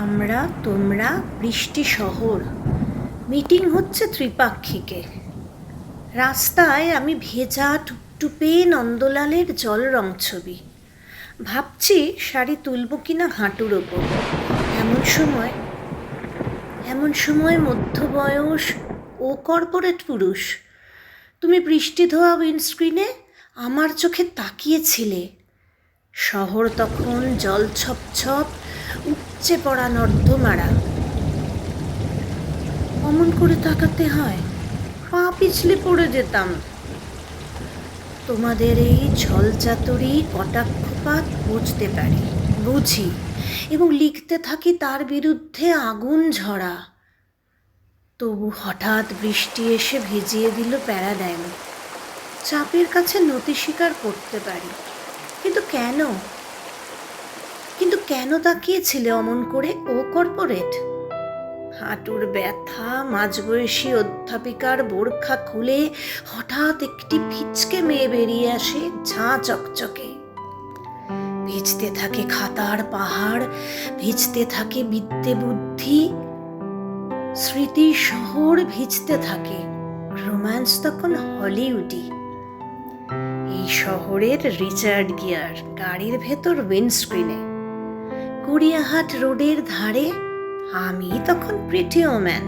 আমরা, তোমরা, বৃষ্টি শহর। মিটিং হচ্ছে ত্রিপাক্ষিকে। রাস্তায় আমি ভেজা টুপটুপে নন্দলালের জল রং ছবি। ভাবছি শাড়ি তুলব কিনা হাঁটুর ওপর। এমন সময় এমন সময় মধ্যবয়স ও কর্পোরেট পুরুষ। তুমি বৃষ্টি ধোয়া উইন্ডস্ক্রিনে আমার চোখে তাকিয়েছিলে। শহর তখন জল ছপছপ উপচে পড়া নর্দমারা। অমন করে তাকাতে হয়, পা পিছলে পড়ে যেতাম। তোমাদের এই ছলচাতুরি কটাক্ষপাত বুঝতে পারি, বুঝি, এবং লিখতে থাকি তার বিরুদ্ধে আগুন ঝরা। তবু হঠাৎ বৃষ্টি এসে ভিজিয়ে দিল প্যারাডাইম। চাপের কাছে নতি স্বীকার করতে পারি। কিন্তু কেন? কিন্তু কেন তাকিয়েছিলে অমন করে ও কর্পোরেট হাঁটুর ব্যথা, মাঝবয়সী অধ্যাপিকার বোরখা খুলে হঠাৎ একটি ফিচকে মেয়ে বেরিয়ে আসে ঝাঁ চকচকে। ভিজতে থাকে খাতার পাহাড়, ভিজতে থাকে বিদ্যে বুদ্ধি স্মৃতি শহর ভিজতে থাকে। রোম্যান্স তখন হলিউডি শহরের রিচার্ড গিয়ার গাড়ির ভেতর উইন্ডস্ক্রিনে গড়িয়াহাট রোডের ধারে আমি তখন প্রিটিও ওম্যান